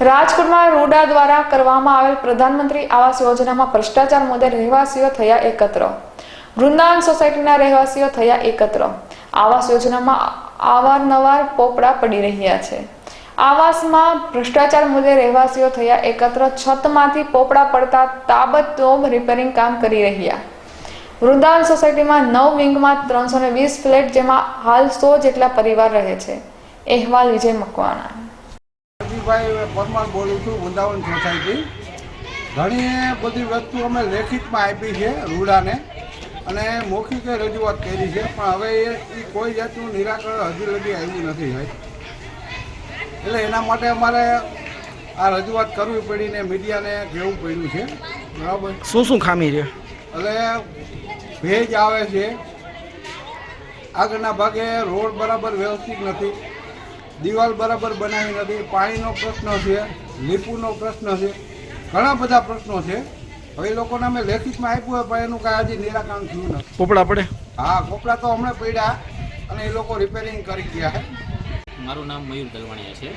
રાજકોટમાં રૂડા દ્વારા કરવામાં આવેલ પ્રધાનમંત્રી આવાસ યોજનામાં ભ્રષ્ટાચાર મુદ્દે રહેવાસીઓ થયા એકત્ર. વૃંદાવન સોસાયટીના રહેવાસીઓ થયા એકત્ર. આવાસ યોજનામાં અવારનવાર પોપડા પડી રહ્યા છે. આવાસમાં ભ્રષ્ટાચાર મુદ્દે રહેવાસીઓ થયા એકત્ર, છતમાંથી પોપડા પડતા તાબડતોબ રિપેરિંગ કામ કરી રહ્યા. વૃંદાવન સોસાયટીમાં નવ વિંગમાં ત્રણસો વીસ ફ્લેટ, જેમાં હાલ સો જેટલા પરિવાર રહે છે. અહેવાલ વિજય મકવાણા. રવિભાઈ પરમાર બોલું છું વૃંદાવન સોસાયટી. ઘણી બધી વસ્તુ અમે લેખિતમાં આપી છે રૂડાને અને મૌખિકે રજૂઆત કરી છે પણ હવે એ કોઈ જાતનું નિરાકરણ હજી લગી આવ્યું નથી ભાઈ. એટલે એના માટે અમારે આ રજૂઆત કરવી પડીને મીડિયાને કહેવું પડ્યું છે. બરાબર? શું શું ખામી છે? એટલે ભેજ આવે છે. આગળના ભાગે રોડ બરાબર વ્યવસ્થિત નથી. દિવાલ બરાબર બનાવી નથી પાણીનો પ્રશ્ન છે લીપુનો પ્રશ્ન છે ઘણા બધા પ્રશ્નો છે. હવે લોકોને અમે લેખિતમાં આપ્યું હોય પણ એનું કાંઈ હજી નિરાકરણ થયું નથી. પોપડા પડે? હા પોપડા તો હમણાં પડ્યા અને એ લોકો રિપેરિંગ કરી ગયા છે. મારું નામ મયુર દલવાણીયા છે.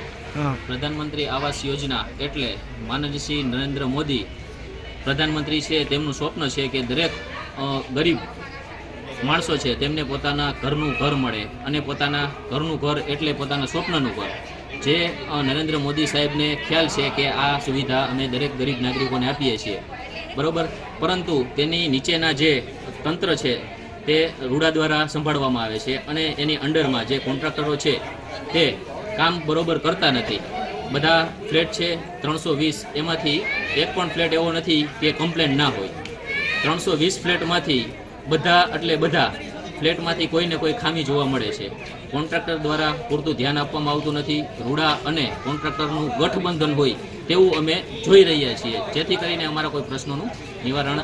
પ્રધાનમંત્રી આવાસ યોજના એટલે માનજસિંહ નરેન્દ્ર મોદી પ્રધાનમંત્રી છે તેમનું સ્વપ્ન છે કે દરેક ગરીબ માણસો છે, તેમને પોતાના ઘરનું ઘર મળે અને પોતાના ઘરનું ઘર એટલે પોતાના સ્વપ્નનું ઘર. જે નરેન્દ્ર મોદી સાહેબને ખ્યાલ છે કે આ સુવિધા અમે દરેક ગરીબ નાગરિકોને આપીએ છીએ. બરોબર? પરંતુ તેની નીચેના જે તંત્ર છે, તે રૂડા દ્વારા સંભાળવામાં આવે છે અને એની અંડરમાં જે કોન્ટ્રાક્ટરો છે, તે કામ બરોબર કરતા નથી. બધા ફ્લેટ છે, ત્રણસો વીસ, એમાંથી એક પણ ફ્લેટ એવો નથી કે કમ્પ્લેન ના હોય. ત્રણસો વીસ ફ્લેટમાંથી બધા, એટલે બધા ફ્લેટમાંથી કોઈને કોઈ ખામી જોવા મળે છે. કોન્ટ્રાક્ટર દ્વારા પૂરતું ધ્યાન આપવામાં આવતું નથી. રૂડા અને કોન્ટ્રાક્ટરનું ગઠબંધન હોય તેવું અમે જોઈ રહ્યા છીએ. જેથી કરીને અમારા કોઈ પ્રશ્નોનું નિવારણ